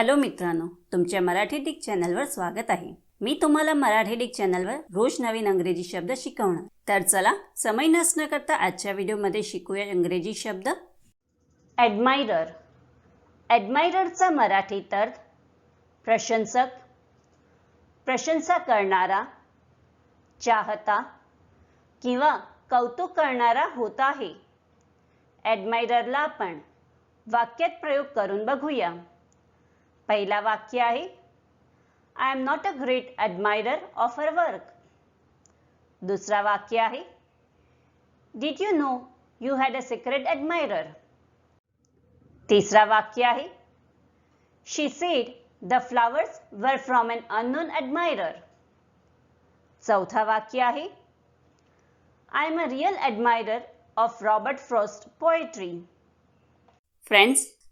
Hello मित्रांनो तुमच्या Marathi Dick चॅनलवर स्वागत आहे. मी तुम्हाला मराठी डिक चॅनलवर रोज नवीन अंग्रेजी शब्द शिकवणार. तर चला समय नसणं करता आजच्या व्हिडिओमध्ये शिकूया इंग्रजी शब्द. ॲडमायरर ॲडमायररचा मराठीत अर्थ प्रशंसक प्रशंसा करणारा चाहता किंवा कौतुक करणारा होत आहे. ॲडमायररला आपण वाक्यात प्रयोग करून बघूया. पहिला वाक्य आहे. I am not a great admirer of her work दुसरा वाक्य आहे. Did you know you had a secret admirer तिसरा वाक्य आहे. She said the flowers were from an unknown admirer चौथा वाक्य आहे. I am a real admirer of Robert Frost poetry friends